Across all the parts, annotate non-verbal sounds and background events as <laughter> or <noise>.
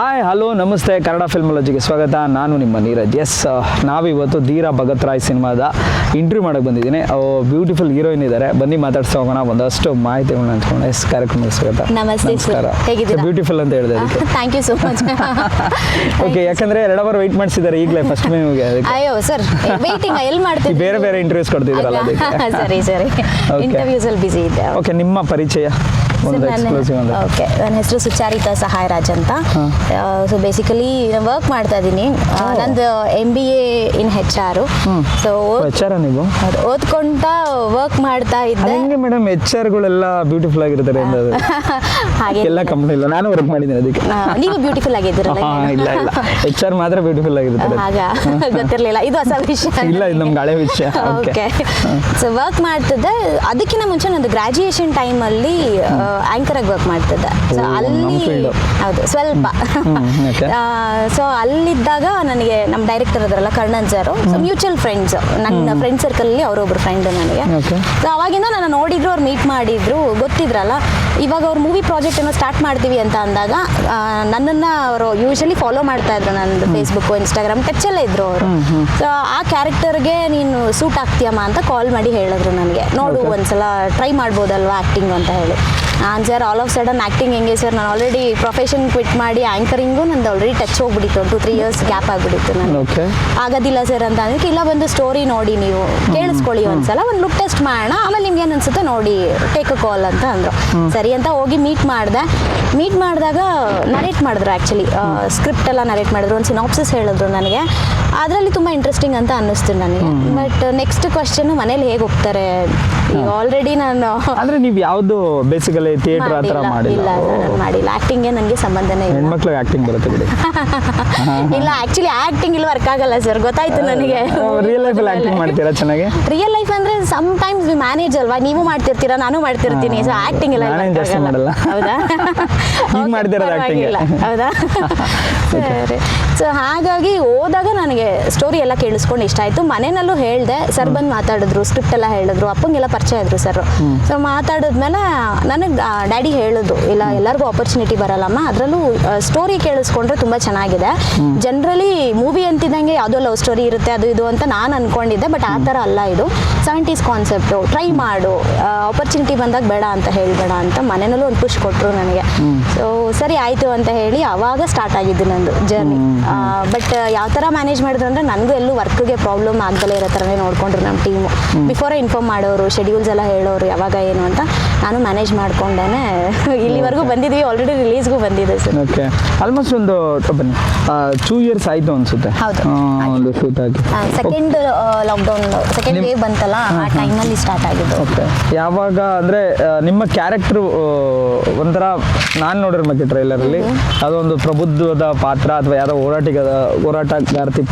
Hi hello ನಮಸ್ತೆ. ಕನ್ನಡ ಫಿಲ್ಮಾಲಜಿಗೆ ಸ್ವಾಗತ. ನಾನು ನಿಮ್ಮ ನೀರಜ್. ಎಸ್ ನಾವಿವತ್ತು ಧೀರಾ ಭಗತ್ ರಾಯ್ ಸಿನಿಮಾದ ಇಂಟರ್ವ್ಯೂ ಮಾಡಕ್ಕೆ ಬಂದಿದ್ದೀನಿ. ಬ್ಯೂಟಿಫುಲ್ ಹೀರೋಯಿನ್ ಇದ್ದಾರೆ. ಬನ್ನಿ ಮಾತಾಡ್ಸೋ ಹೋಗೋಣ. ಒಂದಷ್ಟು ಮಾಹಿತಿಗಳನ್ನ ಹಂಚ್ಕೊಂಡು ಎಸ್ ಕಾರ್ಯಕ್ರಮಕ್ಕೆ ಸ್ವಾಗತ. ಹೇಗಿದ್ದೀರಾ? ಬ್ಯೂಟಿಫುಲ್ ಅಂತ ಹೇಳಿದೆ thank you so much okay ಯಾಕಂದ್ರೆ ಎರಡು ಅವರ್ ವೆಯ್ಟ್ ಮಾಡಿಸಿದ್ದಾರೆ ಈಗಲೇ ಫಸ್ಟ್ ನಿಮಗೆ ಅಯ್ಯೋ ಸರ್ ವೇಟಿಂಗ್ ಎಲ್ಲಿ <laughs> ಮಾಡ್ತೀವಿ ಬೇರೆ ಬೇರೆ ಇಂಟರ್ವ್ಯೂಸ್ ಕೊಡ್ತಿದ್ರಲ್ಲ ಅದಕ್ಕೆ. <laughs> ಸರಿ ಸರಿ. ಇಂಟರ್ವ್ಯೂಸ್ ಅಲ್ಲಿ ಬಿಸಿ ಇದ್ದೆ. ಓಕೆ ನಿಮ್ಮ ಪರಿಚಯ? ಒಂದು ಎಕ್ಸ್ಕ್ಲೂಸಿವ್ ಒಂದು. ಓಕೆ ನನ್ನ ಹೆಸರು ಸುಚಾರಿತಾ ಸಹಾಯ ರಾಜ್ ಅಂತ. ಸೊ ಬೇಸಿಕಲಿ ವರ್ಕ್ ಮಾಡ್ತಾ ಇದ್ದೀನಿ. ನಂದು M B A in H R so are ನೀವು? ಓದ್ಕೊಂತ ವರ್ಕ್ ಮಾಡ್ತಾ ಇದ್ದೆ. ಹೆಂಗೆ ಮೇಡಮ್ ಎಚ್ ಆರ್ಗಳೆಲ್ಲ ಬ್ಯೂಟಿಫುಲ್ ಆಗಿರ್ತಾರೆ <laughs> ಹಾಗೆ. ಎಲ್ಲ ಕಂಪ್ನಿ ಇಲ್ಲ ನಾನು ವರ್ಕ್ ಮಾಡಿದ್ದೀನಿ ಅದಕ್ಕೆ. ನೀವು ಬ್ಯೂಟಿಫುಲ್ ಆಗಿದ್ದೀರಲ್ಲ <laughs> ಇಲ್ಲ ಇಲ್ಲ. ಎಚ್ ಆರ್ ಮಾತ್ರ ಬ್ಯೂಟಿಫುಲ್ ಆಗಿರ್ತಾರೆ. ಆಗ <laughs> ಗೊತ್ತಿರಲಿಲ್ಲ. ಇದು ಹೊಸ ವಿಷಯ. ಇಲ್ಲ ಇದು ನಮ್ಗೆ ಹಳೆ ವಿಷಯ. ಓಕೆ ಓಕೆ ಸೊ ವರ್ಕ್ ಮಾಡ್ತಿದ್ದೆ. ಅದಕ್ಕಿಂತ ಮುಂಚೆ ನಂದು ಗ್ರಾಜ್ಯುಯೇಷನ್ ಟೈಮಲ್ಲಿ ಆಂಕರ್ ಆಗಿ ವರ್ಕ್ ಮಾಡ್ತಿದ್ದೆ. ಸೊ ಅಲ್ಲಿ ಹೌದು ಸ್ವಲ್ಪ. ಸೊ <laughs> ಅಲ್ಲಿದ್ದಾಗ ನನಗೆ ನಮ್ಮ ಡೈರೆಕ್ಟರ್ ಇದ್ರಲ್ಲ Karnan sir so mutual friends ನನ್ನ ಫ್ರೆಂಡ್ ಸರ್ಕಲ್ ಅಲ್ಲಿ ಅವರೊಬ್ರು ಫ್ರೆಂಡ್ ನನಗೆ. ಸೊ ಅವಾಗಿಂದ ನಾನು ನೋಡಿದ್ರು ಅವ್ರು ಮೀಟ್ ಮಾಡಿದ್ರು ಗೊತ್ತಿದ್ರಲ್ಲ. ಇವಾಗ ಅವ್ರು ಮೂವಿ ಪ್ರಾಜೆಕ್ಟ್ ಏನೋ ಸ್ಟಾರ್ಟ್ ಮಾಡ್ತೀವಿ ಅಂತ ಅಂದಾಗ ನನ್ನನ್ನ ನನ್ನನ್ನು ಅವರು ಯೂಶಲಿ ಫಾಲೋ ಮಾಡ್ತಾ ಇದ್ರು ನಂದು ಫೇಸ್ಬುಕ್ ಇನ್ಸ್ಟಾಗ್ರಾಮ್ ಟಚ್ ಎಲ್ಲ ಇದ್ರು ಅವರು. ಸೊ ಆ ಕ್ಯಾರೆಕ್ಟರ್ಗೆ ನೀನು ಸೂಟ್ ಆಗ್ತೀಯಮ್ಮ ಅಂತ ಕಾಲ್ ಮಾಡಿ ಹೇಳಿದ್ರು ನನಗೆ. ನೋಡು ಒಂದ್ಸಲ ಟ್ರೈ ಮಾಡ್ಬೋದಲ್ವಾ ಆ್ಯಕ್ಟಿಂಗ್ ಅಂತ ಹೇಳಿ. ನಾನು sir all of sudden acting ಹೆಂಗೆ ಸರ್ ನಾನು ಆಲ್ರೆಡಿ ಪ್ರೊಫೆಷನ್ ಕ್ವಿಟ್ ಮಾಡಿ ಆ್ಯಂಕರಿಂಗು ನಂದು ಆಲ್ರೆಡಿ ಟಚ್ ಹೋಗ್ಬಿಟ್ಟಿತ್ತು. ಟು ತ್ರೀ ಇಯರ್ಸ್ ಗ್ಯಾಪ್ ಆಗಿಬಿಟ್ಟಿತ್ತು ನಾನು ಆಗೋದಿಲ್ಲ ಸರ್ ಅಂತ ಅಂದ್ರೆ ಇಲ್ಲ ಒಂದು ಸ್ಟೋರಿ ನೋಡಿ ನೀವು. ಕೇಳಿಸ್ಕೊಳ್ಳಿ ಒಂದ್ಸಲ. ಒಂದು ಲುಕ್ ಟೆಸ್ಟ್ ಮಾಡೋಣ. ಆಮೇಲೆ ನಿಮ್ಗೆ ಏನು ಅನ್ಸುತ್ತೆ ನೋಡಿ ಟೇಕ್ ಅ ಕಾಲ್ ಅಂತ ಅಂದರು. ಸರಿ ಅಂತ ಹೋಗಿ ಮೀಟ್ ಮಾಡಿದೆ. ಮೀಟ್ ಮಾಡಿದಾಗ ನರೇಟ್ ಮಾಡಿದ್ರು ಆ್ಯಕ್ಚುಲಿ ಸ್ಕ್ರಿಪ್ಟ್ ಎಲ್ಲ ನರೇಟ್ ಮಾಡಿದ್ರು ಒಂದು ಸಿನಾಪ್ಸಿಸ್ ಹೇಳಿದ್ರು ನನಗೆ. ಅದರಲ್ಲಿ ತುಂಬ ಇಂಟ್ರೆಸ್ಟಿಂಗ್ ಅಂತ ಅನ್ನಿಸ್ತು ನನಗೆ. ಬಟ್ ನೆಕ್ಸ್ಟ್ ಕ್ವಶನ್ ಮನೇಲಿ ಹೇಗೆ ಹೋಗ್ತಾರೆ? ಆಲ್ರೆಡಿ ನಾನು ಅಂದ್ರೆ ನೀವು ಯಾವುದು ಬೇಸಿಕಲಿ ಥಿಯೇಟರ್ ಆ ಥರ ಮಾಡಿಲ್ಲ? ನಾನು ಮಾಡಿಲ್ಲ. ಆ್ಯಕ್ಟಿಂಗೇ ನನಗೆ ಸಂಬಂಧನೇ ಇಲ್ಲ. ಹೆಣ್ಮಕ್ಳಿಗೆ ಆಕ್ಟಿಂಗ್ ಬರುತ್ತೆ ಬಿಡಿ. <laughs> ಇಲ್ಲ ಆ್ಯಕ್ಚುಲಿ ಆ್ಯಕ್ಟಿಂಗ್ ಇಲ್ಲಿ ವರ್ಕ್ ಆಗಲ್ಲ ಸರ್ ಗೊತ್ತಾಯ್ತು ನನಗೆ. ರಿಯಲ್ ಲೈಫಲ್ಲಿ ಆಕ್ಟಿಂಗ್ ಮಾಡ್ತೀರಾ ಚೆನ್ನಾಗಿ? ರಿಯಲ್ ಲೈಫ್ ಅಂದ್ರೆ ಸಮ್ ಟೈಮ್ಸ್ ವಿ ಮ್ಯಾನೇಜ್ ಅಲ್ವಾ? ನೀವು ಮಾಡ್ತಿರ್ತೀರಾ ನಾನು ಮಾಡ್ತಿರ್ತೀನಿ. ಸೊ ಆಕ್ಟಿಂಗ್ ಇಲ್ಲ ನಾನು work ಮಾಡಲ್ಲ. ಹೌದಾ? <laughs> ಈಗ ಮಾಡ್ತಿರೋದು. ಹೌದಾ? <laughs> ಸರಿ. ಸೊ ಹಾಗಾಗಿ ಹೋದಾಗ ನನಗೆ ಸ್ಟೋರಿ ಎಲ್ಲ ಕೇಳಿಸ್ಕೊಂಡು ಇಷ್ಟ ಆಯ್ತು. ಮನೆಯಲ್ಲೂ ಹೇಳಿದೆ ಸರ್ ಬಂದು ಮಾತಾಡಿದ್ರು ಸ್ಕ್ರಿಪ್ಟ್ ಎಲ್ಲ ಹೇಳಿದ್ರು ಅಪ್ಪಂಗೆಲ್ಲ ಪರಿಚಯ ಇದ್ರು ಸರ್ ಸೊ ಮಾತಾಡಿದ್ಮೇಲೆ ನನಗೆ ಡ್ಯಾಡಿ ಹೇಳಿದ್ರು ಇಲ್ಲ ಎಲ್ಲರಿಗೂ ಆಪರ್ಚುನಿಟಿ ಬರಲ್ಲಮ್ಮ ಅದರಲ್ಲೂ ಸ್ಟೋರಿ ಕೇಳಿಸ್ಕೊಂಡ್ರೆ ತುಂಬ ಚೆನ್ನಾಗಿದೆ. ಜನರಲಿ ಮೂವಿ ಅಂತಿದ್ದಂಗೆ ಯಾವುದೋ ಲವ್ ಸ್ಟೋರಿ ಇರುತ್ತೆ ಅದು ಇದು ಅಂತ ನಾನು ಅನ್ಕೊಂಡಿದ್ದೆ ಬಟ್ ಆ ಥರ ಅಲ್ಲ ಇದು. ಸೆವೆಂಟೀಸ್ ಕಾನ್ಸೆಪ್ಟು ಟ್ರೈ ಮಾಡು ಆಪರ್ಚುನಿಟಿ ಬಂದಾಗ ಬೇಡ ಅಂತ ಹೇಳಬೇಡ ಅಂತ ಮನೆಯಲ್ಲೂ ಒಂದು ಖುಷಿ ಕೊಟ್ಟರು ನನಗೆ. ಸೊ ಸರಿ ಆಯಿತು ಅಂತ ಹೇಳಿ ಅವಾಗ ಸ್ಟಾರ್ಟ್ ಆಗಿದ್ದು ನಂದು ಜರ್ನಿ ಬಟ್ ಯಾವ ಥರ ಮ್ಯಾನೇಜ್ ಮಾಡಿದ್ರು ಅಂದರೆ ನನಗೂ ಎಲ್ಲೂ ವರ್ಕ್ಗೆ ಪ್ರಾಬ್ಲಮ್ ಆಗದಲ್ಲೇ ಇರೋ ಥರನೇ ನೋಡ್ಕೊಂಡ್ರು ನಮ್ಮ ಟೀಮು ಬಿಫೋರೇ ಇನ್ಫಾರ್ಮ್ ಮಾಡೋರು ಶೆಡ್ಯೂಲ್ಸ್ ಎಲ್ಲ ಹೇಳೋರು ಯಾವಾಗ ಏನು ಅಂತ. ನಾನು ಮ್ಯಾನೇಜ್ ಮಾಡ್ಕೊಂಡೇನೆ ಇಲ್ಲಿವರೆಗೂ ಬಂದಿದ್ವಿ ಆಲ್ರೆಡಿ ರಿಲೀಸ್ಗೂ ಬಂದಿದೆ ಸರ್. ಓಕೆ ಆಲ್ಮೋಸ್ಟ್ ಒಂದು ಬನ್ನಿ. ಟೂ ಇಯರ್ಸ್ ಆಯ್ತು ಅನ್ಸುತ್ತೆ. ಹೌದು. ಒಂದು ಶೂಟ್ ಆಗಿ. ಸೆಕೆಂಡ್ ಲಾಕ್ಡೌನ್ ಸೆಕೆಂಡ್ ವೇವ್ ಬಂತಲ್ಲ ಆ ಟೈಮಲ್ಲಿ ಸ್ಟಾರ್ಟ್ ಆಗಿದ್ದು. ಓಕೆ ಯಾವಾಗ ಅಂದರೆ ನಿಮ್ಮ ಕ್ಯಾರೆಕ್ಟ್ರು ಒಂಥರ ನಾನು ನೋಡಿರೋ ಮತ್ತೆ ಟ್ರೈಲರಲ್ಲಿ ಅದೊಂದು ಪ್ರಬುದ್ಧದ ಪಾತ್ರ ಅಥವಾ ಯಾರೋ ಹೋರಾಟಿಗ ಹೋರಾಟಗಾರ್ತಿ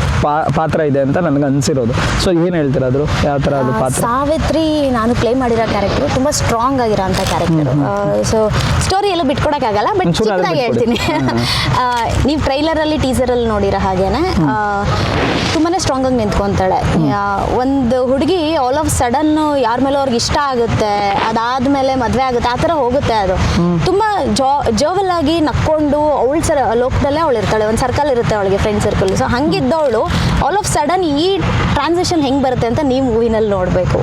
ಪಾತ್ರ ಇದೆ ಅಂತ ನನಗೆ ಅನಿಸಿರೋದು. ಸೊ ಏನು ಹೇಳ್ತೀರಾ ಅದ್ರ? ಯಾವ ಥರ ಅದು ಪಾತ್ರ? ಸಾವಿತ್ರಿ ನಾನು ಪ್ಲೇ ಮಾಡಿರೋ ಕ್ಯಾರೆಕ್ಟರ್ ತುಂಬ ಸ್ಟ್ರಾಂಗ್ ಆಗಿರೋಂಥ ಕ್ಯಾರೆಕ್ಟರ್ ಸೊ ಸ್ಟೋರಿ ಎಲ್ಲ ಬಿಟ್ಕೊಡಕ್ಕಾಗಲ್ಲ ಬಟ್ ಚಿಕ್ಕದಾಗಿ. ಹೇಳ್ತೀನಿ. ನೀವು ಟ್ರೈಲರಲ್ಲಿ ಟೀಸರಲ್ಲಿ ನೋಡಿರೋ ಹಾಗೇನೆ ತುಂಬಾ ಸ್ಟ್ರಾಂಗ್ ಆಗಿ ನಿಂತ್ಕೊಂತಾಳೆ. ಒಂದು ಹುಡುಗಿ ಆಲ್ ಆಫ್ ಸಡನ್ ಯಾರ ಮೇಲೆ ಅವ್ರಿಗೆ ಇಷ್ಟ ಆಗುತ್ತೆ ಅದಾದ್ಮೇಲೆ ಮದುವೆ ಆಗುತ್ತೆ ಆ ಥರ ಹೋಗುತ್ತೆ ಅದು. ತುಂಬಾ ಜಾ ಜೋವಲ್ ಆಗಿ ನಕ್ಕೊಂಡು ಅವಳ ಸರ ಲೋಕದಲ್ಲೇ ಅವಳು ಇರ್ತಾಳೆ ಒಂದು ಸರ್ಕಲ್ ಇರುತ್ತೆ ಅವಳಿಗೆ ಫ್ರೆಂಡ್ ಸರ್ಕಲ್ ಸೊ ಹಂಗಿದ್ದವಳು ಆಲ್ ಆಫ್ ಸಡನ್ ಈ ಟ್ರಾನ್ಸಿಷನ್ ಹೆಂಗೆ ಬರುತ್ತೆ ಅಂತ ನೀವು ಮೂವಿನಲ್ಲಿ ನೋಡಬೇಕು.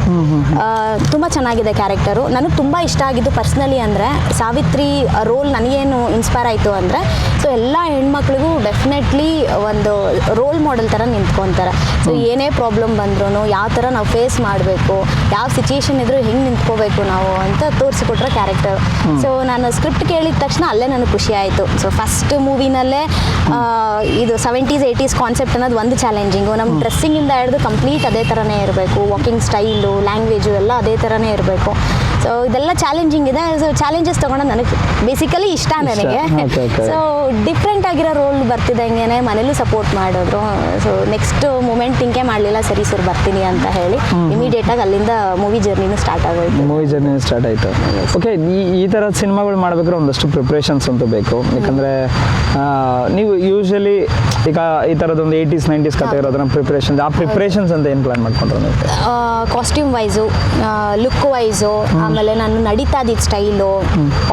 ತುಂಬ ಚೆನ್ನಾಗಿದೆ ಕ್ಯಾರೆಕ್ಟರು ನನಗೆ ತುಂಬ ಇಷ್ಟ ಆಗಿದ್ದು ಪರ್ಸ್ನಲಿ ಅಂದರೆ ಸಾವಿತ್ರಿ ರೋಲ್ ನನಗೇನು ಇನ್ಸ್ಪೈರ್ ಆಯಿತು ಅಂದರೆ ಸೊ ಎಲ್ಲ ಹೆಣ್ಮಕ್ಳಿಗೂ ಡೆಫಿನೆಟ್ಲಿ ಒಂದು ರೋಲ್ ಮಾಡೆಲ್ ಥರ ನಿಂತ್ಕೊತಾರೆ. ಸೊ ಏನೇ ಪ್ರಾಬ್ಲಮ್ ಬಂದ್ರೂ ಯಾವ ಥರ ನಾವು ಫೇಸ್ ಮಾಡಬೇಕು ಯಾವ ಸಿಚುಯೇಷನ್ ಇದ್ರೂ ಹೆಂಗೆ ನಿಂತ್ಕೋಬೇಕು ನಾವು ಅಂತ ತೋರಿಸಿಕೊಟ್ರೆ ಕ್ಯಾರೆಕ್ಟರ್ ಸೊ ನಾನು ಸ್ಕ್ರಿಪ್ಟ್ ಕೇಳಿದ ತಕ್ಷಣ ಅಲ್ಲೇ ನನಗೆ ಖುಷಿ ಆಯಿತು. ಸೊ ಫಸ್ಟ್ ಮೂವಿನಲ್ಲೇ ಇದು ಸೆವೆಂಟೀಸ್ ಏಯ್ಟೀಸ್ ಕಾನ್ಸೆಪ್ಟ್ ಅನ್ನೋದು ಒಂದು ಚಾಲೆಂಜಿಂಗು ನಮ್ಮ ಡ್ರೆಸ್ಸಿಂಗಿಂದ ಹಿಡಿದು ಕಂಪ್ಲೀಟ್ ಅದೇ ಥರನೇ ಇರಬೇಕು. ವಾಕಿಂಗ್ ಸ್ಟೈಲು ಲ್ಯಾಂಗ್ವೇಜು ಎಲ್ಲ ಅದೇ ಥರನೇ ಇರಬೇಕು. ಸೊ ಇದೆಲ್ಲ ಚಾಲೆಂಜಿಂಗ್ ಇದೆ. ಸೊ ಚಾಲೆಂಜಸ್ ತೊಗೊಂಡು ನನಗೆ. ಬೇಸಿಕಲಿ ಇಷ್ಟ ನನಗೆ. ಸೊ ಡಿಫ್ರೆಂಟ್ ಆಗಿರೋ ರೋಲ್ ಬರ್ತಿದೆ ಹಂಗೇನೆ. ಮನೇಲೂ ಸಪೋರ್ಟ್ ಮಾಡಿದ್ರು ಸೊ ನೆಕ್ಸ್ಟ್ ಮೂಮೆಂಟ್ ಹಿಂಗೆ ಮಾಡಲಿಲ್ಲ. ಸರಿ ಸರ್ ಬರ್ತೀನಿ ಅಂತ ಹೇಳಿ ಇಮಿಡಿಯೇಟ್ ಆಗಿ ಅಲ್ಲಿಂದ ಮೂವಿ ಜರ್ನಿನೂ ಸ್ಟಾರ್ಟ್ ಆಗೋಯ್ತು. ಮೂವಿ ಜರ್ನಿ ಸ್ಟಾರ್ಟ್ ಆಯಿತು. ಓಕೆ ಈ ಈ ಥರದ ಸಿನಿಮಾಗಳು ಮಾಡಬೇಕಾದ್ರೆ ಒಂದಷ್ಟು ಪ್ರಿಪ್ರೇಷನ್ಸ್ ಅಂತೂ ಬೇಕು. ಯಾಕಂದರೆ ನೀವು ಯೂಶಲಿ ಈಗ ಈ ಥರದೊಂದು ಏಯ್ಟೀಸ್ ನೈಂಟೀಸ್ ಕತೆ ಇರೋದನ್ನ ಪ್ರಿಪ್ರೇಷನ್ ಆ ಪ್ರಿಪ್ರೇಷನ್ಸ್ ಅಂತ ಏನು ಪ್ಲಾನ್ ಮಾಡ್ಕೊಂಡ್ರು ಕಾಸ್ಟ್ಯೂಮ್ ವೈಸು ಲುಕ್ ವೈಸು ಆಮೇಲೆ ನಾನು ನಡೀತಾ ಇದ್ದಿದ್ದ ಸ್ಟೈಲು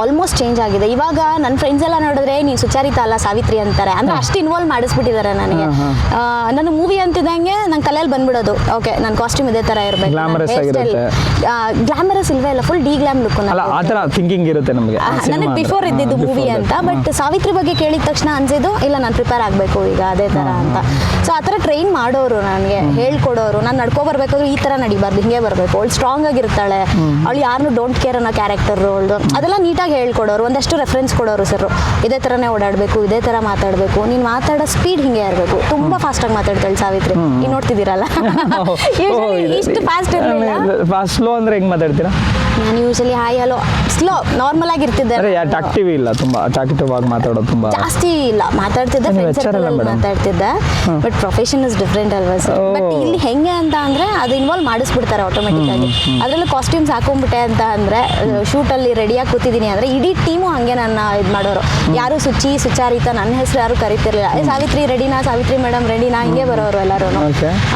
ಆಲ್ಮೋಸ್ಟ್ ಚೇಂಜ್ ಆಗಿದೆ. ಇವಾಗ ನನ್ನ ಫ್ರೆಂಡ್ಸ್ ಎಲ್ಲ ನೋಡಿದ್ರೆ ನೀನು ಸುಚಾರಿತ ಅಲ್ಲ ಸಾವಿತ್ರಿ ಅಂತಾರೆ. ಅಂದ್ರೆ ಅಷ್ಟು ಇನ್ವಾಲ್ವ್ ಮಾಡಿಸ್ಬಿಟ್ಟಿದ್ದಾರೆ ನನಗೆ. ನನ್ನ ಮೂವಿ ಅಂತಿದ್ದಂಗೆ ನನ್ನ ಕಲೆಯಲ್ಲಿ ಬಂದ್ಬಿಡೋದು. ಓಕೆ ನನ್ನ ಕಾಸ್ಟ್ಯೂಮ್ ಇದೇ ತರ ಇರಬೇಕು. ಗ್ಲಾಮರಸ್ ಇಲ್ವೇ ಇಲ್ಲ full de glam look thinking ಇರುತ್ತೆ ನಮಗೆ ನನಗೆ ಬಿಫೋರ್ ಇದ್ದಿದ್ದು ಮೂವಿ ಅಂತ ಬಟ್ ಸಾವಿತ್ರಿ ಬಗ್ಗೆ ಕೇಳಿದ ತಕ್ಷಣ ಅನ್ಸಿದ್ದು ಇಲ್ಲ ನಾನು ಪ್ರಿಪೇರ್ ಆಗಬೇಕು ಈಗ ಅದೇ ತರ ಅಂತ. ಸೊ ಆ ಥರ ಟ್ರೈನ್ ಮಾಡೋರು ನನಗೆ ಹೇಳ್ಕೊಡೋರು. ನಾನು ನಡ್ಕೊ ಬರ್ಬೇಕಾದ್ರೂ ಈ ತರ ನಡಿಬಾರ್ದು ಹಿಂಗೆ ಬರಬೇಕು. ಅವಳು ಸ್ಟ್ರಾಂಗ್ ಆಗಿರ್ತಾಳೆ. ಅವಳು ಯಾರನ್ನು ಡೋಂಟ್ ಕೇರ್ ಅನ್ನೋ ಕ್ಯಾರೆಕ್ಟರ್ ಅವಳ್ದು. ಅದೆಲ್ಲ ನೀಟಾಗಿ ಹೇಳ್ಕೊಡೋರು ಒಂದಷ್ಟು ರೆಫರೆನ್ಸ್ ಕೊಡೋರು ಸರ್ ಇದೇ ಥರನೇ ಓಡಾಡಬೇಕು ಇದೇ ಥರ ಮಾತಾಡಬೇಕು. ನೀನು ಮಾತಾಡೋ ಸ್ಪೀಡ್ ಹಿಂಗೆ ಇರಬೇಕು. ತುಂಬ ಫಾಸ್ಟಾಗಿ ಮಾತಾಡ್ತಾಳೆ ಸಾವಿತ್ರಿ. ನೀವು ನೋಡ್ತಿದ್ದೀರಲ್ಲ? <laughs> <laughs> ಇಷ್ಟು ಫಾಸ್ಟ್ ಇರಲಿಲ್ಲ. ಸ್ಲೋ ಅಂದ್ರೆ ಹೆಂಗೆ ಮಾತಾಡ್ತೀರಾ? ನಾನು usually hi hello slow normal ಅಂದ್ರೆ ನಾನು. ಅಟ್ರಾಕ್ಟಿವ್ ಇಲ್ಲ ತುಂಬಾ ಅಟ್ರಾಕ್ಟಿವ್ ಆಗಿ ಮಾತಾಡೋದು ತುಂಬಾ. ಜಾಸ್ತಿ ಇಲ್ಲ ಮಾತಾಡ್ತಿದ್ದೆ ಫ್ರೆಂಡ್ಸ್ ಮಾತಾಡ್ತಿದ್ದೆ. ಬಟ್ ಪ್ರೊಫೆಷನ್ ಇಸ್ ಡಿಫ್ರೆಂಟ್ ಅಲ್ವಾ ಸರ್ ಬಟ್ ಇಲ್ಲಿ ಹೆಂಗೆ ಅಂತ ಅಂದ್ರೆ ಅದು ಇನ್ವಾಲ್ವ್ ಮಾಡಿಸ್ಬಿಡ್ತಾರೆ ಆಟೋಮೆಟಿಕ್ ಆಗಿ. ಅದರಲ್ಲೂ ಕಾಸ್ಟ್ಯೂಮ್ಸ್ ಹಾಕೊಂಡ್ಬಿಟ್ಟೆ ಅಂತ ಅಂದ್ರೆ ಶೂಟಲ್ಲಿ ರೆಡಿಯಾಗಿ ಕೂತಿದ್ದೀನಿ ಅಂದ್ರೆ ಇಡೀ ಟೀಮು ಹಂಗೆ ನನ್ನ ಇದು ಮಾಡೋರು. ಯಾರು ಸುಚಿ ಸುಚಾರಿತ ನನ್ನ ಹೆಸರು ಯಾರು ಕರಿತಿರ್ಲಿಲ್ಲ. ಸಾವಿತ್ರಿ ರೆಡಿನಾ ಸಾವಿತ್ರಿ ಮೇಡಮ್ ರೆಡಿನಾ ಹಿಂಗೆ ಬರೋರು ಎಲ್ಲರೂ.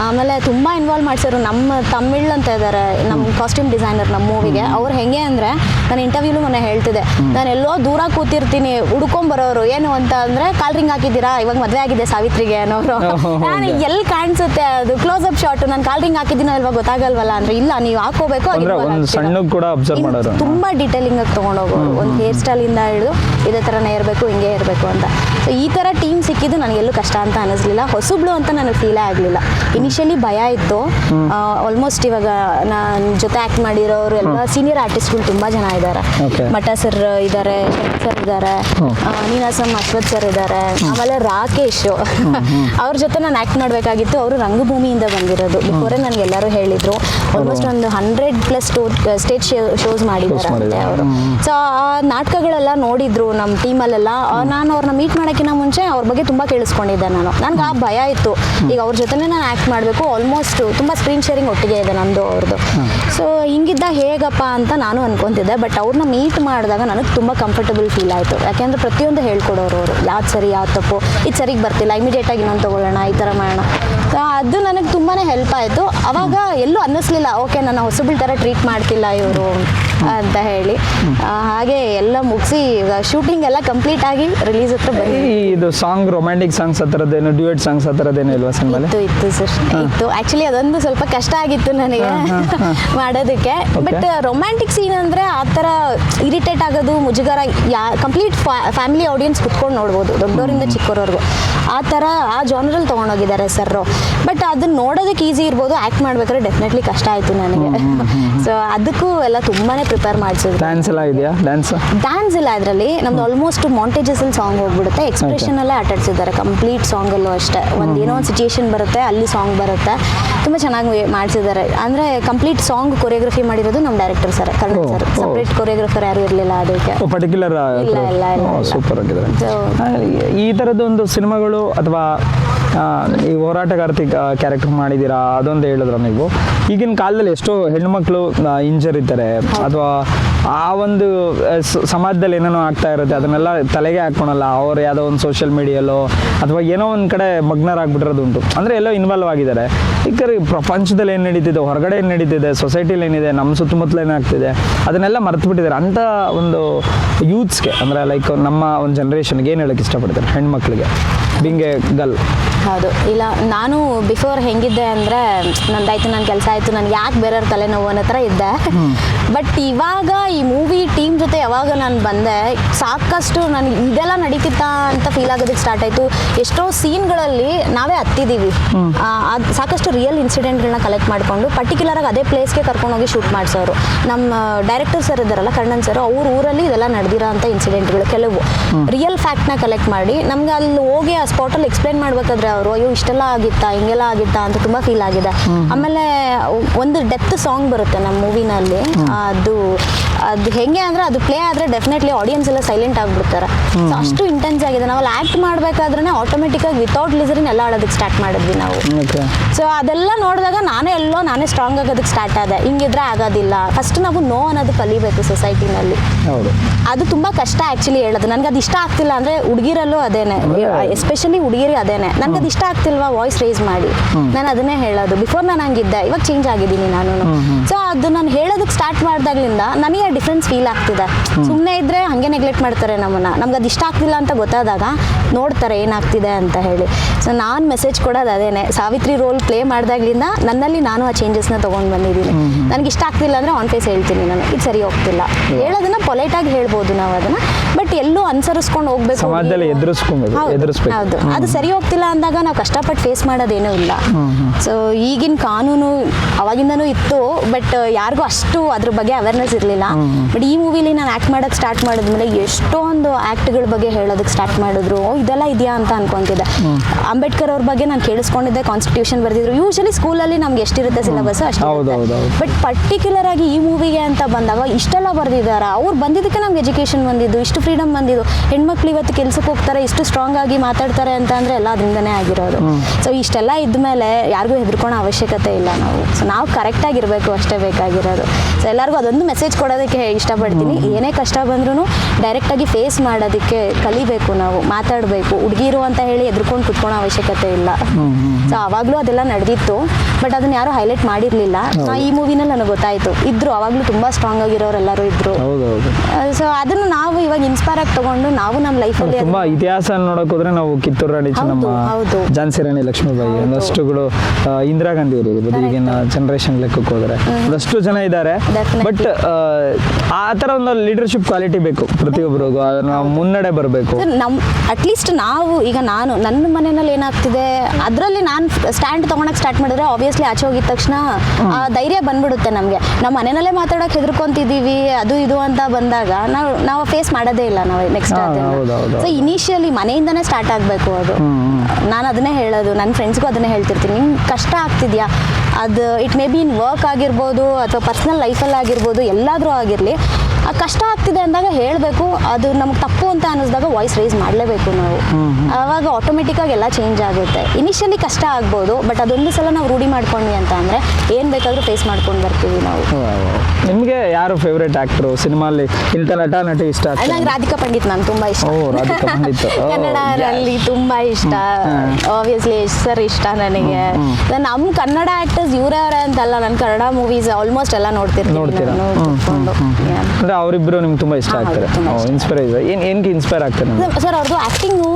ಆಮೇಲೆ ತುಂಬಾ ಇನ್ವಾಲ್ವ್ ಮಾಡ್ಸೋರು ನಮ್ಮ ತಮಿಳ್ ಅಂತ ಇದ್ದಾರೆ ನಮ್ಮ ಕಾಸ್ಟ್ಯೂಮ್ ಡಿಸೈನರ್ ನಮ್ಮ ಮೂವಿಗೆ ಅವ್ರು ಹೆಂಗೆ ಅಂದ್ರೆ ನಾನು ಇಂಟರ್ವ್ಯೂಲು ಮೊನ್ನೆ ಹೇಳ್ತಿದ್ದೆ. ನಾನು ಎಲ್ಲೋ ದೂರ ಕೂತಿರ್ತೀನಿ ಹುಡ್ಕೊಂಡ್ ಬರೋರು ಏನು ಅಂತ ಅಂದ್ರೆ ಕಾಲ್ ರಿಂಗ್ ಹಾಕಿದ್ದೀರಾ? ಇವಾಗ ಮದುವೆ ಆಗಿದೆ ಸಾವಿತ್ರಿಗೆ ಅನ್ನೋರು. ನಾನು ಎಲ್ಲಿ ಕಾಣಿಸುತ್ತೆ ಅದು? ಕ್ಲೋಸ್ ಅಪ್ ಶಾಟ್ ನಾನು ಕಾಲ್ ರಿಂಗ್ ಹಾಕಿದ್ದೀನೋ ಅಲ್ವಾ ಗೊತ್ತಾಗಲ್ವಲ್ಲ ಅಂದ್ರೆ ಇಲ್ಲ ನೀವು ಹಾಕೋಬೇಕು ತುಂಬಾ ಡೀಟೇಲಿಂಗ್ ಆಗಿ ತೊಗೊಂಡೋಗೋರು. ಒಂದು ಹೇರ್ ಸ್ಟೈಲ್ ಇಂದ ಹಿಡಿದು ಇದೇ ಥರನೇ ಇರಬೇಕು ಹಿಂಗೆ ಇರಬೇಕು ಅಂತ. ಸೊ ಈ ಥರ ಟೀಮ್ ಸಿಕ್ಕಿದ್ದು ನನಗೆಲ್ಲೂ ಕಷ್ಟ ಅಂತ ಅನಿಸ್ಲಿಲ್ಲ. ಹೊಸಬ್ಳು ಅಂತ ನನಗೆ ಫೀಲೇ ಆಗಲಿಲ್ಲ. ಇನಿಷಿಯಲಿ ಭಯ ಇತ್ತು. ಆಲ್ಮೋಸ್ಟ್ ಇವಾಗ ನಾನು ಜೊತೆ ಆ್ಯಕ್ಟ್ ಮಾಡಿರೋರು ಎಲ್ಲ ಸೀನಿಯರ್ ಆರ್ಟಿಸ್ಟ್ಗಳು ತುಂಬಾ ಜನ ಇದ್ದಾರೆ. ಮಠ ಸರ್ ಇದ್ದಾರೆ ಶರತ್ ಸರ್ ಇದ್ದಾರೆ ನೀನಾಸಂ ಅಶ್ವಥ್ ಸರ್ ಇದ್ದಾರೆ ಆಮೇಲೆ ರಾಕೇಶ್. <laughs> ಅವ್ರ ಜೊತೆ ನಾನು ಆಕ್ಟ್ ಮಾಡಬೇಕಾಗಿತ್ತು. ಅವರು ರಂಗಭೂಮಿಯಿಂದ ಬಂದಿರೋದು. ಬಿಫೋರೇ ನನಗೆ ಎಲ್ಲರೂ ಹೇಳಿದ್ರು. ಆಲ್ಮೋಸ್ಟ್ ಒಂದು ಹಂಡ್ರೆಡ್ ಪ್ಲಸ್ ಸ್ಟೇಜ್ ಶೋಸ್ ಮಾಡಿದ್ದಾರೆ ಅಂತೆ ಅವರು. ಸೊ ಆ ನಾಟಕಗಳೆಲ್ಲ ನೋಡಿದ್ರು ನಮ್ಮ ಟೀಮಲ್ಲೆಲ್ಲ ನಾನು ಅವ್ರನ್ನ ಮೀಟ್ ಮಾಡೋಕ್ಕಿಂತ ಮುಂಚೆ ಅವ್ರ ಬಗ್ಗೆ ತುಂಬ ಕೇಳಿಸ್ಕೊಂಡಿದ್ದೆ ನಾನು. ನನಗೆ ಆ ಭಯ ಇತ್ತು. ಈಗ ಅವ್ರ ಜೊತೆ ನಾನು ಆ್ಯಕ್ಟ್ ಮಾಡಬೇಕು. ಆಲ್ಮೋಸ್ಟ್ ತುಂಬ ಸ್ಕ್ರೀನ್ ಶೇರಿಂಗ್ ಒಟ್ಟಿಗೆ ಇದೆ ನಂದು ಅವ್ರದ್ದು ಸೊ ಹಿಂಗಿದ್ದ ಹೇಗಪ್ಪ ಅಂತ ನಾನು ಅನ್ಕೊಂತಿದ್ದೆ ಬಟ್ ಅವ್ರನ್ನ ಮೀಟ್ ಮಾಡಿದಾಗ ನನಗೆ ತುಂಬ ಕಂಫರ್ಟಬಲ್ ಫೀಲ್ ಆಯಿತು. ಯಾಕೆಂದ್ರೆ ಪ್ರತಿಯೊಂದು ಹೇಳ್ಕೊಡೋರು ಅವರು. ಯಾವ್ದು ಸರಿ, ಯಾವ್ದು ತಪ್ಪು, ಇದು ಸರಿಗೆ ಬರ್ತಿಲ್ಲ ಇಮಿಡಿಯೇಟಾಗಿ ಇನ್ನೊಂದು ತೊಗೊಳ್ಳೋಣ, ಈ ಥರ ಮಾಡೋಣ. ಅದು ನನಗೆ ತುಂಬಾ ಹೆಲ್ಪ್ ಆಯಿತು. ಅವಾಗ ಎಲ್ಲೂ ಅನ್ನಿಸ್ಲಿಲ್ಲ, ಓಕೆ, ನನ್ನ ಹೊಸಬಳ ಥರ ಟ್ರೀಟ್ ಮಾಡ್ತಿಲ್ಲ ಇವರು. ಅಂತ ಹೇಳಿ. ಹಾಗೆ ಎಲ್ಲ ಮುಗಿಸಿ ಶೂಟಿಂಗ್ ಎಲ್ಲ ಕಂಪ್ಲೀಟ್ ಆಗಿ ರಿಲೀಸ್ ಹತ್ರ ಬಂದಿ ಇದು ಸಾಂಗ್ ರೊಮ್ಯಾಂಟಿಕ್ ಸಾಂಗ್ಸ್ ಹತ್ರದೇನು ಡ್ಯೂಯೆಟ್ ಸಾಂಗ್ಸ್ ಹತ್ರದೇನು ಇಲ್ವಾ ಸಿನಿಮಾ ಇತ್ತು ಇತ್ತು ಸರ್. ಇತ್ತು. ಆಕ್ಚುಲಿ ಅದೊಂದು ಸ್ವಲ್ಪ ಕಷ್ಟ ಆಗಿತ್ತು ನನಗೆ ಮಾಡೋದಕ್ಕೆ. ಬಟ್ ರೊಮ್ಯಾಂಟಿಕ್ ಸೀನ್ ಅಂದ್ರೆ ಆ ಥರ ಇರಿಟೇಟ್ ಆಗೋದು ಮುಜುಗರ ಯಾ ಕಂಪ್ಲೀಟ್ ಫ್ಯಾಮಿಲಿ ಆಡಿಯನ್ಸ್ ಕುತ್ಕೊಂಡು ನೋಡ್ಬೋದು ದೊಡ್ಡವರಿಂದ ಚಿಕ್ಕವರವರೆಗೂ ಆ ತರ ಆ ಜಾನರಲ್ಲಿ ತಗೊಂಡೋಗಿದ್ದಾರೆ ಸರ್ ಬಟ್ ಅದನ್ನ ನೋಡೋದಕ್ಕೆ ಈಸಿ ಇರ್ಬೋದು ಆ್ಯಕ್ಟ್ ಮಾಡ್ಬೇಕಾದ್ರೆ ಡೆಫಿನೆಟ್ಲಿ ಕಷ್ಟ ಆಯ್ತು ನನಗೆ. ಸೊ ಅದಕ್ಕೂ ಎಲ್ಲ ತುಂಬಾನೇ ಪ್ರಿಪೇರ್ ಮಾಡಿಸಿದ್ರು. ಡ್ಯಾನ್ಸ್ ಎಲ್ಲ ಇದೆಯಾ? ಡ್ಯಾನ್ಸ್ ಡ್ಯಾನ್ಸ್ ಇಲ್ಲ ಅದರಲ್ಲಿ. ನಮ್ದು ಆಲ್ಮೋಸ್ಟ್ ಮಾಂಟೇಜಸ್ ಅಲ್ಲಿ ಸಾಂಗ್ ಹೋಗ್ಬಿಡುತ್ತೆ. ಎಕ್ಸ್ಪ್ರೆಷನ್ ಅಲ್ಲೇ ಆಟಾಡ್ಸಿದ್ದಾರೆ ಕಂಪ್ಲೀಟ್ ಸಾಂಗ್ ಅಲ್ಲೂ ಅಷ್ಟೇ. ಒಂದು ಏನೋ ಒಂದು ಸಿಚುಯೇಷನ್ ಬರುತ್ತೆ ಅಲ್ಲಿ ಸಾಂಗ್ ಬರುತ್ತೆ. ತುಂಬ ಚೆನ್ನಾಗಿ ಮಾಡಿಸಿದ್ದಾರೆ. ಅಂದರೆ ಕಂಪ್ಲೀಟ್ ಸಾಂಗ್ ಕೊರಿಯೋಗ್ರಫಿ ಮಾಡಿರೋದು ನಮ್ಮ director sir Karna sir. Separate choreographer ಯಾರು ಇರಲಿಲ್ಲ ಅದಕ್ಕೆ. ಪರ್ಟಿಕ್ಯುಲರ್ ಇಲ್ಲ, ಇಲ್ಲ. ಸೂಪರ್ ಆಗಿದ್ದಾರೆ. ಈ ತರದ ಒಂದು ಸಿನಿಮಾಗಳು ಅಥವಾ ಈ ಹೋರಾಟಗಾರ್ತಿ ಕ್ಯಾರೆಕ್ಟರ್ ಮಾಡಿದ್ದೀರಾ? ಅದೊಂದು ಹೇಳಿದ್ರ ನೀವು? ಈಗಿನ ಕಾಲದಲ್ಲಿ ಎಷ್ಟೋ ಹೆಣ್ಮಕ್ಳು ಇಂಜರ್ ಇದ್ದಾರೆ. ಅಥವಾ ಆ ಒಂದು ಸಮಾಜದಲ್ಲಿ ಏನೇನೋ ಆಗ್ತಾ ಇರುತ್ತೆ, ಅದನ್ನೆಲ್ಲ ತಲೆಗೆ ಹಾಕ್ಕೊಳಲ್ಲ. ಅವ್ರು ಯಾವುದೋ ಒಂದು ಸೋಷಿಯಲ್ ಮೀಡಿಯಲ್ಲೋ ಅಥವಾ ಏನೋ ಒಂದು ಕಡೆ ಮಗ್ನರಾಗ್ಬಿಟ್ಟಿರೋದು ಉಂಟು. ಅಂದರೆ ಎಲ್ಲೋ ಇನ್ವಾಲ್ವ್ ಆಗಿದ್ದಾರೆ. ಈಗ ಪ್ರಪಂಚದಲ್ಲಿ ಏನು ನಡೀತಿದೆ, ಹೊರಗಡೆ ಏನು ನಡೀತಿದೆ ಸೊಸೈಟಿಲಿ ಏನಿದೆ ನಮ್ಮ ಸುತ್ತಮುತ್ತಲು ಏನಾಗ್ತಿದೆ ಅದನ್ನೆಲ್ಲ ಮರೆತು ಬಿಟ್ಟಿದ್ದಾರೆ. ಅಂಥ ಒಂದು ಯೂತ್ಸ್ಗೆ ಅಂದರೆ ಲೈಕ್ ನಮ್ಮ ಒಂದು ಜನ್ರೇಷನ್ಗೆ ಏನು ಹೇಳೋಕ್ಕೆ ಇಷ್ಟಪಡ್ತಾರೆ, ಹೆಣ್ಮಕ್ಳಿಗೆ? ಬಿಂಗ್ ಗಲ್. ಹೌದು. ಇಲ್ಲ ನಾನು ಬಿಫೋರ್ ಹೆಂಗಿದ್ದೆ ಅಂದರೆ ನಂದಾಯ್ತು ನನ್ನ ಕೆಲಸ ಆಯಿತು ನನಗೆ ಯಾಕೆ ಬೇರೆಯವ್ರ ತಲೆನೋವು ಅನ್ನೋ ಥರ ಇದ್ದೆ. ಬಟ್ ಇವಾಗ ಈ ಮೂವಿ ಟೀಮ್ ಜೊತೆ ಯಾವಾಗ ನಾನು ಬಂದೆ ಸಾಕಷ್ಟು ನನಗೆ ಇದೆಲ್ಲ ನಡೀತಿತ್ತಾ ಅಂತ ಫೀಲ್ ಆಗೋದಕ್ಕೆ ಸ್ಟಾರ್ಟ್ ಆಯಿತು. ಎಷ್ಟೋ ಸೀನ್ಗಳಲ್ಲಿ ನಾವೇ ಹತ್ತಿದ್ದೀವಿ ಅದು ಸಾಕಷ್ಟು ರಿಯಲ್ ಇನ್ಸಿಡೆಂಟ್ಗಳನ್ನ ಕಲೆಕ್ಟ್ ಮಾಡಿಕೊಂಡು ಪರ್ಟಿಕ್ಯುಲರಾಗಿ ಅದೇ ಪ್ಲೇಸ್ಗೆ ಕರ್ಕೊಂಡೋಗಿ ಶೂಟ್ ಮಾಡಿಸೋರು. ನಮ್ಮ ಡೈರೆಕ್ಟರ್ ಸರ್ ಇದ್ದಾರಲ್ಲ ಕಣ್ಣನ್ ಸರ್ ಅವ್ರ ಊರಲ್ಲಿ ಇದೆಲ್ಲ ನಡೆದಿರೋ ಅಂಥ ಇನ್ಸಿಡೆಂಟ್ಗಳು ಕೆಲವು. ರಿಯಲ್ ಫ್ಯಾಕ್ಟ್ನ ಕಲೆಕ್ಟ್ ಮಾಡಿ ನಮ್ಗೆ ಅಲ್ಲಿ ಹೋಗಿ ಆ ಸ್ಪಾಟಲ್ಲಿ ಎಕ್ಸ್ಪ್ಲೈನ್ ಮಾಡ್ಬೇಕಾದ್ರೆ ಅವರು ಅಯ್ಯೋ ಇಷ್ಟೆಲ್ಲ ಆಗಿತ್ತಾ ಹಿಂಗೆಲ್ಲ ಆಗಿತ್ತಾ ಅಂತ ತುಂಬ ಫೀಲ್ ಆಗಿದೆ. ಆಮೇಲೆ ಒಂದು ಡೆಪ್ತ್ ಸಾಂಗ್ ಬರುತ್ತೆ ನಮ್ಮ ಮೂವಿನಲ್ಲಿ ಅದು ಅದು ಹೆಂಗೆ ಅಂದರೆ ಅದು ಪ್ಲೇ ಆದರೆ ಡೆಫಿನೆಟ್ಲಿ ಆಡಿಯನ್ಸ್ ಎಲ್ಲ ಸೈಲೆಂಟ್ ಆಗಿಬಿಡ್ತಾರೆ. ಸೊ ಅಷ್ಟು ಇಂಟೆನ್ಸ್ ಆಗಿದೆ. ನಾವು ಆ್ಯಕ್ಟ್ ಮಾಡಬೇಕಾದ್ರೆ ಆಟೋಮೆಟಿಕ್ಕಾಗಿ ವಿತೌಟ್ ಲಿಸರಿನ್ ಎಲ್ಲ ಆಡೋದಕ್ಕೆ ಸ್ಟಾರ್ಟ್ ಮಾಡಿದ್ವಿ ನಾವು. ಸೊ ಅದೆಲ್ಲ ನೋಡಿದಾಗ ನಾನೇ ಎಲ್ಲೋ ನಾನೇ ಸ್ಟ್ರಾಂಗ್ ಆಗೋದಕ್ಕೆ ಸ್ಟಾರ್ಟ್ ಆದೆ. ಹಿಂಗಿದ್ರೆ ಆಗೋದಿಲ್ಲ. ಫಸ್ಟ್ ನಾವು ನೋ ಅನ್ನೋದು ಕಲಿಬೇಕು ಸೊಸೈಟಿನಲ್ಲಿ ಅದು ತುಂಬ ಕಷ್ಟ ಆ್ಯಕ್ಚುಲಿ ಹೇಳೋದು. ನನಗೆ ಅದು ಇಷ್ಟ ಆಗ್ತಿಲ್ಲ ಅಂದರೆ ಹುಡುಗಿರಲ್ಲೂ ಅದೇನೆ. ಎಸ್ಪೆಷಲಿ ಹುಡುಗಿರಿ ಅದೇನೆ. ನನಗೆ ಅದು ಇಷ್ಟ ಆಗ್ತಿಲ್ವಾ ವಾಯ್ಸ್ ರೇಸ್ ಮಾಡಿ? ನಾನು ಅದನ್ನೇ ಹೇಳೋದು. ಬಿಫೋರ್ ನಾನು ಹಂಗಿದ್ದೆ ಇವಾಗ ಚೇಂಜ್ ಆಗಿದ್ದೀನಿ ನಾನು. ಸೊ ಅದು ನಾನು ಹೇಳೋದಕ್ಕೆ ಸ್ಟಾರ್ಟ್ ಮಾಡಿದಾಗ್ಲಿಂದ ನನಗೆ ಡಿಫ್ರೆನ್ಸ್ ಫೀಲ್ ಆಗ್ತಿದೆ. ಸುಮ್ಮನೆ ಇದ್ರೆ ಹಂಗೆ ನೆಗ್ಲೆಕ್ಟ್ ಮಾಡ್ತಾರೆ ನಮ್ಮನ್ನ. ನಮ್ಗೆ ಅದು ಇಷ್ಟ ಆಗ್ತಿಲ್ಲ ಅಂತ ಗೊತ್ತಾದಾಗ ನೋಡ್ತಾರೆ ಏನಾಗ್ತಿದೆ ಅಂತ ಹೇಳಿ. ಸೊ ನಾನು ಮೆಸೇಜ್ ಕೊಡೋದು ಅದೇನೆ. ಸಾವಿತ್ರಿ ರೋಲ್ ಪ್ಲೇ ಮಾಡಿದಾಗ್ಲಿಂದ ನನ್ನಲ್ಲಿ ನಾನು ಆ ಚೇಂಜಸ್ನ ತೊಗೊಂಡು ಬಂದಿದ್ದೀನಿ. ನನಗೆ ಇಷ್ಟ ಆಗ್ತಿಲ್ಲ ಅಂದರೆ ಆನ್ ಫೇಸ್ ಹೇಳ್ತೀನಿ ನಾನು. ಇದು ಸರಿ ಹೋಗ್ತಿಲ್ಲ. ಹೇಳೋದನ್ನು ಪೊಲೈಟಾಗಿ ಹೇಳ್ಬೋದು ನಾವು ಅದನ್ನ. ಎಲ್ಲೂ ಅನುಸರಿಸ್ಕೊಂಡು ಹೋಗ್ಬೇಕು. ಸಮಾಜದಲ್ಲಿ ಎದುರಿಸ್ಕೊಬೇಕು ಎದುರಿಸ್ಬೇಕು. ಹೌದು. ಅದು ಸರಿ ಹೋಗ್ತಿಲ್ಲ ಅಂದಾಗ ನಾವು ಕಷ್ಟಪಟ್ಟು ಫೇಸ್ ಮಾಡೋದೇನೂ ಇಲ್ಲ. ಸೊ ಈಗಿನ ಕಾನೂನು ಅವಾಗಿಂದನೂ ಇತ್ತು ಬಟ್ ಯಾರಿಗೂ ಅಷ್ಟು ಅದ್ರ ಬಗ್ಗೆ ಅವೇರ್ನೆಸ್ ಇರಲಿಲ್ಲ. ಬಟ್ ಈ ಮೂವಿಲಿ ನಾನು ಆ್ಯಕ್ಟ್ ಮಾಡೋಕ್ಕೆ ಸ್ಟಾರ್ಟ್ ಮಾಡಿದ್ಮೇಲೆ ಎಷ್ಟೊಂದು ಆ್ಯಕ್ಟ್ಗಳ ಬಗ್ಗೆ ಹೇಳೋದಕ್ಕೆ ಸ್ಟಾರ್ಟ್ ಮಾಡಿದ್ರು. ಇದೆಲ್ಲ ಇದೆಯಾ ಅಂತ ಅನ್ಕೊಂತಿದ್ದೆ. ಅಂಬೇಡ್ಕರ್ ಅವ್ರ ಬಗ್ಗೆ ನಾನು ಕೇಳಿಸ್ಕೊಂಡಿದ್ದೆ ಕಾನ್ಸ್ಟಿಟ್ಯೂಷನ್ ಬರೆದಿದ್ರು. ಯೂಶಲಿ ಸ್ಕೂಲಲ್ಲಿ ನಮ್ಗೆ ಎಷ್ಟಿರುತ್ತೆ ಸಿಲೆಬಸ್ ಅಷ್ಟು. ಬಟ್ ಪರ್ಟಿಕ್ಯುಲರ್ ಆಗಿ ಈ ಮೂವಿಗೆ ಅಂತ ಬಂದಾಗ ಇಷ್ಟೆಲ್ಲ ಬರ್ದಿದಾರ ಅವ್ರು ಬಂದಿದ್ದಕ್ಕೆ ನಮ್ಗೆ ಎಜುಕೇಶನ್ ಬಂದಿದ್ದು ಇಷ್ಟು ಫ್ರೀಡಮ್ ಬಂದಿದ್ದು ಹೆಣ್ಮಕ್ಳು ಇವತ್ತು ಕೆಲ್ಸಕ್ಕೆ ಹೋಗ್ತಾರೆ ಇಷ್ಟು ಸ್ಟ್ರಾಂಗ್ ಆಗಿ ಮಾತಾಡ್ತಾರೆ ಅಂತ ಅಂದ್ರೆ ಎಲ್ಲ ಅದರಿಂದನೇ ಆಗಿರೋದು ಸೊ ಇಷ್ಟೆಲ್ಲ ಇದ್ಮೇಲೆ ಯಾರಿಗೂ ಹೆದರ್ಕೊಳ್ಳೋ ಅವಶ್ಯಕತೆ ಇಲ್ಲ ನಾವು. ಸೊ ನಾವು ಕರೆಕ್ಟ್ ಇರಬೇಕು ಅಷ್ಟೇ ಬೇಕಾಗಿರೋದು. ಸೊ ಎಲ್ಲರಿಗೂ ಅದೊಂದು ಮೆಸೇಜ್ ಕೊಡೋದಕ್ಕೆ ಇಷ್ಟಪಡ್ತೀನಿ. ಏನೇ ಕಷ್ಟ ಬಂದ್ರೂ ಡೈರೆಕ್ಟಾಗಿ ಫೇಸ್ ಮಾಡೋದಕ್ಕೆ ಕಲಿಬೇಕು ನಾವು ಮಾತಾಡಬೇಕು. ಹುಡುಗಿರು ಅಂತ ಹೇಳಿ ಎದ್ರುಕೊಂಡು ಕುತ್ಕೊಳ್ಳೋ ಅವಶ್ಯಕತೆ ಇಲ್ಲ. ಸೊ ಅವಾಗಲೂ ಅದೆಲ್ಲ ನಡೆದಿತ್ತು. ಬಟ್ ಅದನ್ನ ಯಾರು ಹೈಲೈಟ್ ಮಾಡಿರಲಿಲ್ಲ. ಈ ಮೂವಿನಲ್ಲಿ ನನಗೆ ಗೊತ್ತಾಯ್ತು. ಇದ್ರು ಅವಾಗಲೂ ತುಂಬಾ ಸ್ಟ್ರಾಂಗ್ ಆಗಿರೋರೆಲ್ಲರೂ ಇದ್ರು. ಹೌದು ಹೌದು. ಸೊ ಅದನ್ನು ನಾವು ಇವಾಗ ಇನ್ಸ್ಪೈರ್ ಆಗಿ ತಗೊಂಡು ನಾವು ನಮ್ಮ ಲೈಫಲ್ಲಿ ತುಂಬಾ ಇತಿಹಾಸ ನೋಡಕ್ ಹೋದ್ರೆ ನಾವು ಕಿತ್ತೂರು ರಾಣಿ ಚೆನ್ನಮ್ಮ. ಝಾನ್ಸಿ ರಾಣಿ ಲಕ್ಷ್ಮೀಬಾಯಿ ಒಂದಷ್ಟುಗಳು ಇಂದಿರಾ ಗಾಂಧಿ ಅವರು ಇರ್ಬೋದು ಈಗಿನ ಜನರೇಷನ್ ಲೆಕ್ಕಕ್ಕೆ ಹೋದ್ರೆ. ಒಂದಷ್ಟು ಜನ ಇದ್ದಾರೆ. ಬಟ್ ಆ ತರ ಒಂದು ಲೀಡರ್ಶಿಪ್ ಕ್ವಾಲಿಟಿ ಬೇಕು ಪ್ರತಿಯೊಬ್ಬರಿಗೂ ನಾವು ಮುನ್ನಡೆ ಬರಬೇಕು. ನಮ್ ಅಟ್ಲೀಸ್ಟ್ ನಾವು ಈಗ ನಾನು ನನ್ನ ಮನೆಯಲ್ಲಿ ಏನಾಗ್ತಿದೆ ಅದರಲ್ಲಿ ನಾನು ಸ್ಟ್ಯಾಂಡ್ ತಗೊಳಕ್ ಸ್ಟಾರ್ಟ್ ಮಾಡಿದ್ರೆ ಆಬ್ವಿಯಸ್ಲಿ ಆಚೆ ಹೋಗಿದ ತಕ್ಷಣ ಆ ಧೈರ್ಯ ಬಂದ್ಬಿಡುತ್ತೆ ನಮಗೆ. ನಮ್ಮ ಮನೆಯಲ್ಲೇ ಮಾತಾಡೋಕೆ ಹೆದರ್ಕೊಂತಿದ್ದೀವಿ ಅದು ಇದು ಅಂತ ಬಂದಾಗ ನಾವು ನಾವು ಫೇಸ್ ಮಾಡೋದೇ ಇಲ್ಲ. ನಾವು ನೆಕ್ಸ್ಟ್. ಸೊ ಇನಿಷಿಯಲಿ ಮನೆಯಿಂದನೇ ಸ್ಟಾರ್ಟ್ ಆಗಬೇಕು ಅದು. ನಾನು ಅದನ್ನೇ ಹೇಳೋದು ನನ್ನ ಫ್ರೆಂಡ್ಸ್ಗೂ ಅದನ್ನೇ ಹೇಳ್ತಿರ್ತೀನಿ. ನಿಮ್ಗೆ ಕಷ್ಟ ಆಗ್ತಿದ್ಯಾ? ಅದು it may be in work ಆಗಿರ್ಬೋದು ಅಥವಾ ಪರ್ಸ್ನಲ್ ಲೈಫಲ್ಲಿ ಆಗಿರ್ಬೋದು ಎಲ್ಲಾದರೂ ಆಗಿರಲಿ ಕಷ್ಟ ಆಗ್ತಿದೆ ಅಂದಾಗ ಹೇಳಬೇಕು ಅದು ನಮ್ಗೆ ತಪ್ಪು ಅಂತ ಅನ್ನಿಸಿದಾಗ ವಾಯ್ಸ್ ರೇಸ್ ಮಾಡಲೇಬೇಕು ನಾವು. ಆವಾಗ ಆಟೋಮೆಟಿಕ್ಕಾಗಿ ಎಲ್ಲ ಚೇಂಜ್ ಆಗುತ್ತೆ. ಇನಿಷಿಯಲಿ ಕಷ್ಟ ಆಗ್ಬೋದು ಬಟ್ ಅದೊಂದು ಸಲ ನಾವು ರೂಢಿ ಮಾಡ್ಕೊಂಡ್ವಿ ಅಂತ ಅಂದರೆ ಏನು ಬೇಕಾದರೂ ಫೇಸ್ ಮಾಡ್ಕೊಂಡು ಬರ್ತೀವಿ ನಾವು. ನಿಮ್ಗೆ ಯಾರು ಫೇವ್ರೇಟ್ ಆಕ್ಟರ್ ಸಿನಿಮಾಲಿ ಇಂಥ ನಟ ನಟಿ ಇಷ್ಟ ನಂಗೆ ರಾಧಿಕಾ ಪಂಡಿತ್ ನಾನು ತುಂಬ ಇಷ್ಟ. ಕನ್ನಡದಲ್ಲಿ ತುಂಬಾ ಇಷ್ಟ. ಆಬ್ವಿಯಸ್ಲಿ <laughs> ಸರ್ ಇಷ್ಟ ನನಗೆ. ನಮ್ಮ ಕನ್ನಡ ಆಕ್ಟರ್ಸ್ ಇವರೇ ಅಂತಲ್ಲ ನಾನು ಕನ್ನಡ ಮೂವೀಸ್ ಆಲ್ಮೋಸ್ಟ್ ಎಲ್ಲ ನೋಡ್ತಿರ್ತೀನಿ ನೋಡ್ತೀರಾ? ಅವರಿಬ್ರು ನಿಮ್ಗೆ ತುಂಬಾ ಇಷ್ಟ ಆಗ್ತಾರೆ. ಇನ್ಸ್ಪೈರ್ ಏನ್ ಏನಕ್ಕೆ ಇನ್ಸ್ಪೈರ್ ಆಗ್ತಾರೆ ಸರ್ ಅವ್ರದ್ದು ಆ್ಯಕ್ಟಿಂಗು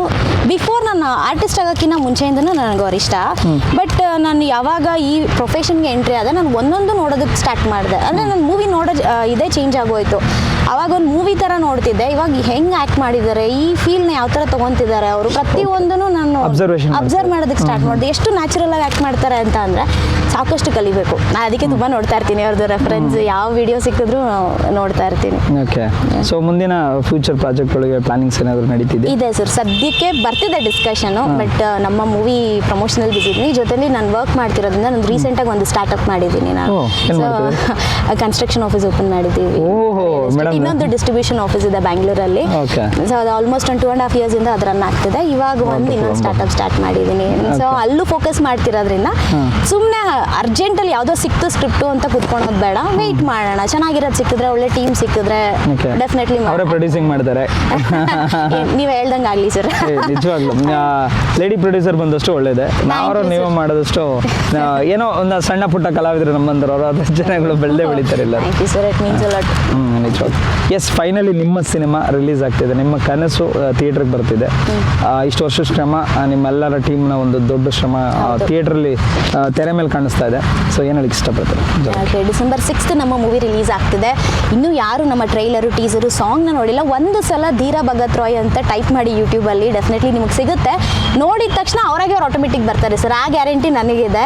ಬಿಫೋರ್ ನಾನು ಆರ್ಟಿಸ್ಟ್ ಆಗೋಕ್ಕಿಂತ ಮುಂಚೆಯಿಂದನೂ ನನಗೆ ಅವ್ರು ಇಷ್ಟ. ಬಟ್ ನಾನು ಯಾವಾಗ ಈ ಪ್ರೊಫೆಷನ್ಗೆ ಎಂಟ್ರಿ ಆದ ನಾನು ಒಂದೊಂದು ನೋಡೋದಕ್ಕೆ ಸ್ಟಾರ್ಟ್ ಮಾಡಿದೆ. ಅಂದರೆ ನಾನು ಮೂವಿ ನೋಡೋ ಇದೇ ಚೇಂಜ್ ಆಗೋಯ್ತು. ಅವಾಗ ಒಂದು ಮೂವಿ ಥರ ನೋಡ್ತಿದ್ದೆ. ಇವಾಗ ಹೆಂಗೆ ಆ್ಯಕ್ಟ್ ಮಾಡಿದ್ದಾರೆ ಈ ಫೀಲ್ನ ಯಾವ ಥರ ತೊಗೊತಿದ್ದಾರೆ ಅವರು? ಪ್ರತಿಯೊಂದೂ ನಾನು ಅಬ್ಸರ್ವೇಷನ್ ಅಬ್ಸರ್ವ್ ಮಾಡೋದಕ್ಕೆ ಸ್ಟಾರ್ಟ್ ಮಾಡಿದೆ. ಎಷ್ಟು ನ್ಯಾಚುರಲ್ ಆಗಿ ಆ್ಯಕ್ಟ್ ಮಾಡ್ತಾರೆ ಅಂತ ಅಂದರೆ ಸಾಕಷ್ಟು ಕಲಿಬೇಕು. ನಾನು ಅದಕ್ಕೆ ತುಂಬ ನೋಡ್ತಾ ಇರ್ತೀನಿ ಅವ್ರದ್ದು ರೆಫರೆನ್ಸ್ ಯಾವ ವಿಡಿಯೋ ಸಿಕ್ಕಿದ್ರು ನೋಡ್ತಾ ಇರ್ತೀನಿ. ಓಕೆ ಸೊ ಮುಂದಿನ ಫ್ಯೂಚರ್ ಪ್ರಾಜೆಕ್ಟ್ಗಳಿಗೆ ಪ್ಲಾನಿಂಗ್ಸ್ ಏನಾದರೂ ನಡೀತಿದೆ ಇದೆ ಸರ್ ಸದ್ಯಕ್ಕೆ ಬರ್ತಿದೆ ಡಿಸ್ಕಷನು ಬಟ್ ನಮ್ಮ ಮೂವಿ ಪ್ರಮೋಷನಲ್ ಬಿಸಿ ಇದ್ದೀನಿ. ಜೊತೆಲಿ ನಾನು ವರ್ಕ್ ಮಾಡ್ತಿರೋದ್ರಿಂದ ನಾನು ರೀಸೆಂಟಾಗಿ ಒಂದು ಸ್ಟಾರ್ಟ್ಅಪ್ ಮಾಡಿದ್ದೀನಿ ನಾನು. ಕನ್ಸ್ಟ್ರಕ್ಷನ್ ಆಫೀಸ್ ಓಪನ್ ಮಾಡಿದ್ದೀವಿ. ಓಹೋ, madam. ಇನ್ನೊಂದು ಡಿಸ್ಟ್ರಿಬ್ಯೂಷನ್ ಆಫೀಸ್ ಇದೆ ಬ್ಯಾಂಗ್ಳೂರಲ್ಲಿ Okay. ಸೊ ಅದು ಆಲ್ಮೋಸ್ಟ್ ಒಂದು ಟೂ ಆ್ಯಂಡ್ ಹಾಫ್ ಇಯರ್ಸ್ ಇಂದ ಅದು ರನ್ ಆಗ್ತಿದೆ. ಇವಾಗ ಒಂದು ಇನ್ನೊಂದು ಸ್ಟಾರ್ಟ್ಅಪ್ ಸ್ಟಾರ್ಟ್ ಮಾಡಿದ್ದೀನಿ. ಸೊ ಅಲ್ಲೂ ಫೋಕಸ್ ಮಾಡ್ತಿರೋದ್ರಿಂದ ಸುಮ್ಮನೆ ಅರ್ಜೆಂಟಲ್ಲಿ ಯಾವುದೋ ಸಿಕ್ತು ಸ್ಕ್ರಿಪ್ಟು ಅಂತ ಕುತ್ಕೊಳೋದು ಬೇಡ. ವೆಯ್ಟ್ ಮಾಡೋಣ. ಚೆನ್ನಾಗಿರೋದು ಸಿಕ್ಕಿದ್ರೆ ಒಳ್ಳೆ ಟೀಮ್ ಸಿಕ್ಕಿದ್ರೆ. ಡೆಫಿನೆಟ್ಲಿ ಅವರೇ ಪ್ರೊಡ್ಯೂಸಿಂಗ್ ಮಾಡ್ತಾರೆ. <laughs> ನೀವು ಹೇಳ್ದಂಗೆ ಆಗಲಿ ಸರ್ ನಿಜವಾಗ್ಲೂ. ಲೇಡಿ ಪ್ರೊಡ್ಯೂಸರ್ ಬಂದಷ್ಟು ಒಳ್ಳೇದೆ. ನಾವು ನೀವು ಮಾಡಿದಷ್ಟು ಏನೋ ಒಂದು ಸಣ್ಣ ಪುಟ್ಟ ಕಲಾವಿದರು ನಮ್ಮಂದ್ರು ಅವರು ಅದು ಜನಗಳು ಬೆಳೆದೇ ಬೆಳೀತಾರೆ ಎಲ್ಲ sir it means a lot hmm ನಿಜವಾಗ್ಲೂ. ಎಸ್ ಫೈನಲಿ ನಿಮ್ಮ ಸಿನಿಮಾ ರಿಲೀಸ್ ಆಗ್ತಿದೆ. ನಿಮ್ಮ ಕನಸು ಥಿಯೇಟ್ರಿಗೆ ಬರ್ತಿದೆ. ಇಷ್ಟು ವರ್ಷ ಶ್ರಮ ನಿಮ್ಮೆಲ್ಲರ ಟೀಮ್ನ ಒಂದು ದೊಡ್ಡ ಶ್ರಮ. ಥಿಯೇಟ್ರಲ್ಲಿ ತೆರೆ ಮೇಲೆ ಕಾಣಿಸ್ತಾ ಇದೆ. ಸೊ ಏನು ಹೇಳಕ್ಕೆ ಇಷ್ಟಪಡ್ತಾರೆ? ಓಕೆ ಡಿಸೆಂಬರ್ ಸಿಕ್ಸ್ತ್ ನಮ್ಮ ಮೂವಿ ರಿಲೀಸ್ ಆಗ್ತಿದೆ. ಇನ್ನೂ ಯಾರು ನಮ್ಮ ಟ್ರೈಲರು ಟೀಸರು ಸಾಂಗ್ನ ನೋಡಿಲ್ಲ. ಒಂದು ಸಲ ಧೀರ ಭಗತ್ ರಾಯ್ ಅಂತ ಟೈಪ್ ಮಾಡಿ ಯೂಟ್ಯೂಬಲ್ಲಿ ಡೆಫಿನೆಟ್ಲಿ ನಿಮಗೆ ಸಿಗುತ್ತೆ. ನೋಡಿದ ತಕ್ಷಣ ಅವರಾಗೆ ಅವ್ರು ಆಟೋಮೆಟಿಕ್ ಬರ್ತಾರೆ ಸರ್. ಆ ಗ್ಯಾರಂಟಿ ನನಗಿದೆ.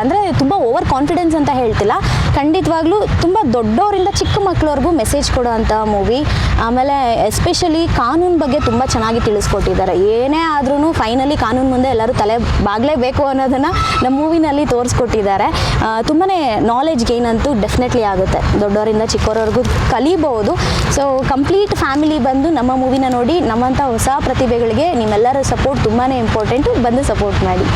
ಅಂದರೆ ತುಂಬ ಓವರ್ ಕಾನ್ಫಿಡೆನ್ಸ್ ಅಂತ ಹೇಳ್ತಿಲ್ಲ. ಖಂಡಿತವಾಗ್ಲೂ ತುಂಬ ದೊಡ್ಡವರಿಂದ ಚಿಕ್ಕ ಮಕ್ಕಳವರೆಗೂ ಮೆಸೇಜ್ ಕೊಡೋವಂಥ ಮೂವಿ ಆಮೇಲೆ ಎಸ್ಪೆಷಲಿ ಕಾನೂನು ಬಗ್ಗೆ ತುಂಬ ಚೆನ್ನಾಗಿ ತಿಳಿಸ್ಕೊಟ್ಟಿದ್ದಾರೆ. ಏನೇ ಆದ್ರೂ ಫೈನಲಿ ಕಾನೂನು ಮುಂದೆ ಎಲ್ಲರೂ ತಲೆ ಬಾಗಲೇಬೇಕು ಅನ್ನೋದನ್ನು ನಮ್ಮ ಮೂವಿನಲ್ಲಿ ತೋರಿಸ್ಕೊಟ್ಟಿದ್ದಾರೆ. ತುಂಬಾ ನಾಲೆಜ್ ಗೇನ್ ಅಂತೂ ಡೆಫಿನೆಟ್ಲಿ ಆಗುತ್ತೆ. ದೊಡ್ಡವರಿಂದ ಚಿಕ್ಕವರವರೆಗೂ ಕಲಿಬಹುದು. ಸೊ ಕಂಪ್ಲೀಟ್ ಫ್ಯಾಮಿಲಿ ಬಂದು ನಮ್ಮ ಮೂವಿನ ನೋಡಿ ನಮ್ಮಂಥ ಹೊಸ ಪ್ರತಿಭೆಗಳಿಗೆ ನಿಮ್ಮೆಲ್ಲರ ಸಪೋರ್ಟ್ ತುಂಬಾ ಇಂಪಾರ್ಟೆಂಟು ಬಂದು ಸಪೋರ್ಟ್ ಮಾಡಿ.